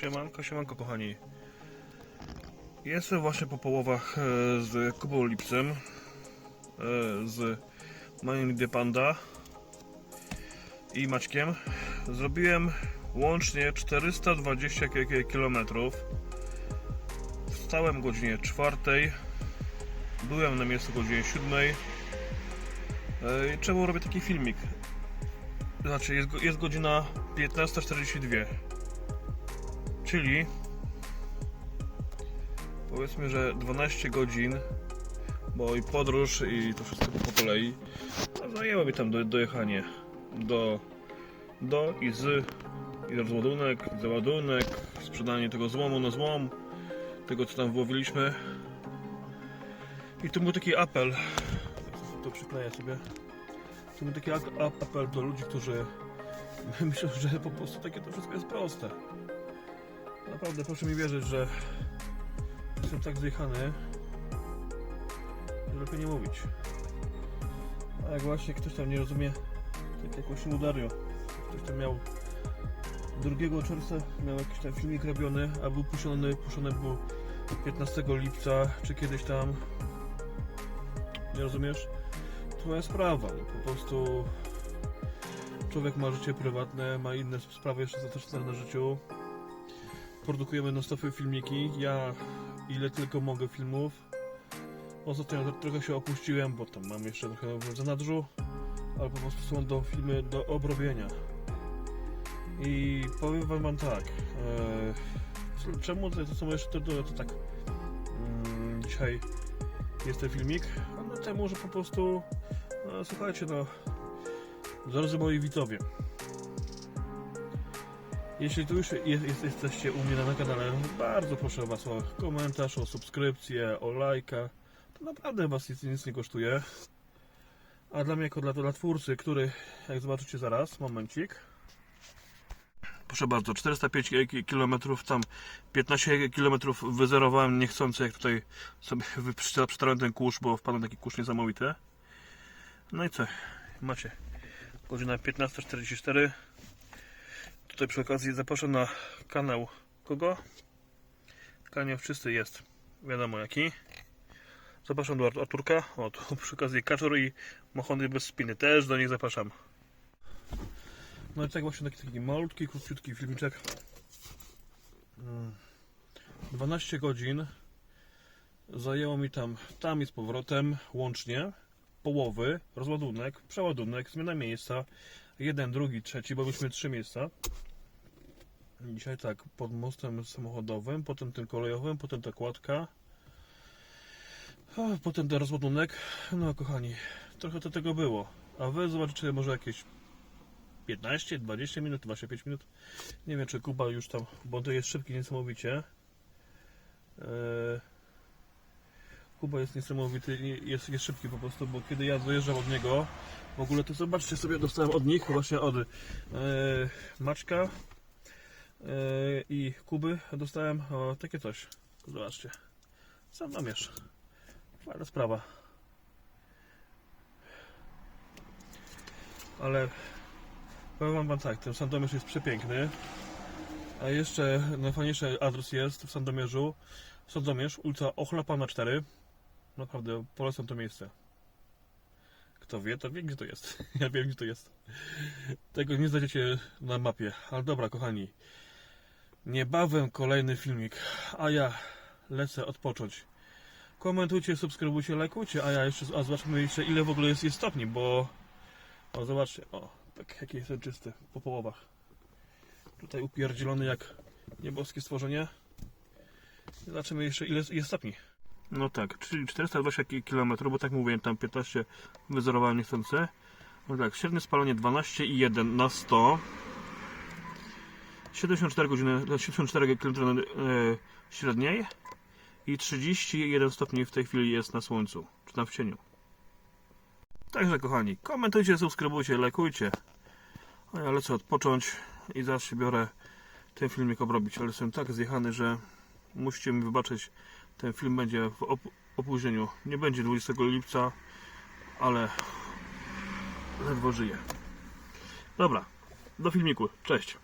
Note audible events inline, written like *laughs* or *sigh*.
Siemanko, siemanko kochani. Jestem właśnie po połowach e, z Kubą Lipcem, e, z moim Lidy Panda i Maćkiem. Zrobiłem łącznie 420 km. Wstałem o godzinie 4. Byłem na miejscu o godzinie 7. E, Czemu robię taki filmik? Znaczy, jest, jest godzina 15.42. Czyli powiedzmy, że 12 godzin, bo i podróż i to wszystko po kolei, no zajęło mi tam do, dojechanie do, do i z, i rozładunek, załadunek, sprzedanie tego złomu na złom, tego co tam wyłowiliśmy. I tu był taki apel, to przykleję sobie, tu był taki ak- ap- apel do ludzi, którzy *laughs* myślą, że po prostu takie to wszystko jest proste. Naprawdę proszę mi wierzyć, że jestem tak zjechany, że lepiej nie mówić. A jak właśnie ktoś tam nie rozumie, tak jak właśnie Udario, ktoś tam miał 2 czerwca miał jakiś tam filmik robiony, a był puszczony, puszczony był 15 lipca, czy kiedyś tam. Nie rozumiesz? To moja sprawa, no, po prostu człowiek ma życie prywatne, ma inne sprawy jeszcze zatoczone na życiu produkujemy non filmiki. Ja ile tylko mogę filmów. Ostatnio trochę się opuściłem, bo tam mam jeszcze trochę w zanadrzu, ale po prostu są do filmy do obrobienia. I powiem wam, wam tak. E, czemu to, to są jeszcze to, to tak mm, dzisiaj jest ten filmik? No temu, że po prostu no, słuchajcie no drodzy moi widzowie jeśli tu już jest, jest, jesteście u mnie na kanale, bardzo proszę Was o komentarz, o subskrypcję, o lajka. To naprawdę Was nic, nic nie kosztuje. A dla mnie, jako dla, dla twórcy, który, jak zobaczycie zaraz, momencik. Proszę bardzo, 405 km, tam 15 km wyzerowałem niechcący, jak tutaj sobie *laughs* przetarłem ten kurz, bo wpadłem taki kurz niesamowity. No i co? Macie. Godzina 15.44. Tutaj przy okazji zapraszam na kanał kogo? Kanał czysty jest. Wiadomo jaki. Zapraszam do Ar- Arturka. O, tu *laughs* przy okazji kaczor i mochony bez spiny. Też do nich zapraszam. No i tak właśnie taki, taki malutki, króciutki filmiczek. Mm. 12 godzin zajęło mi tam, tam i z powrotem łącznie połowy, rozładunek, przeładunek, zmiana miejsca, jeden, drugi, trzeci, bo byliśmy trzy miejsca. Dzisiaj tak, pod mostem samochodowym, potem tym kolejowym, potem ta kładka, potem ten rozładunek. No kochani, trochę to tego było. A wy zobaczycie może jakieś 15, 20 minut, 25 minut. Nie wiem czy Kuba już tam, bo to jest szybki niesamowicie. Eee, Kuba jest niesamowity, nie- jest, jest szybki po prostu, bo kiedy ja dojeżdżam od niego, w ogóle to zobaczcie sobie, dostałem od nich, właśnie od e, Maćka e, i Kuby, dostałem o, takie coś. Zobaczcie. Sam namierz. Fajna sprawa. Ale powiem wam tak, ten Sandomierz jest przepiękny. A jeszcze najfajniejszy adres jest w Sandomierzu. Sandomierz, ulica Ochlapana 4. Naprawdę polecam to miejsce. Kto wie, to wie gdzie to jest. *laughs* Ja wiem gdzie to jest. Tego nie znajdziecie na mapie. Ale dobra, kochani. Niebawem kolejny filmik. A ja lecę odpocząć. Komentujcie, subskrybujcie, lajkujcie. A ja jeszcze, a zobaczmy jeszcze ile w ogóle jest, jest stopni, bo... O, zobaczcie. O, tak jaki jestem czysty po połowach. Tutaj upierdzielony jak nieboskie stworzenie. Zobaczymy jeszcze ile jest stopni. No tak, czyli 420 km, bo tak mówiłem, tam 15 wyzerowałem niechcący. No tak, średnie spalanie 12,1 na 100. 74 godziny, 74 km e, średniej i 31 stopni w tej chwili jest na słońcu, czy tam w cieniu. Także kochani, komentujcie, subskrybujcie, lajkujcie. A ja lecę odpocząć i się biorę ten filmik obrobić, ale jestem tak zjechany, że musicie mi wybaczyć, ten film będzie w op- opóźnieniu. Nie będzie 20 lipca, ale ledwo żyję. Dobra, do filmiku. Cześć.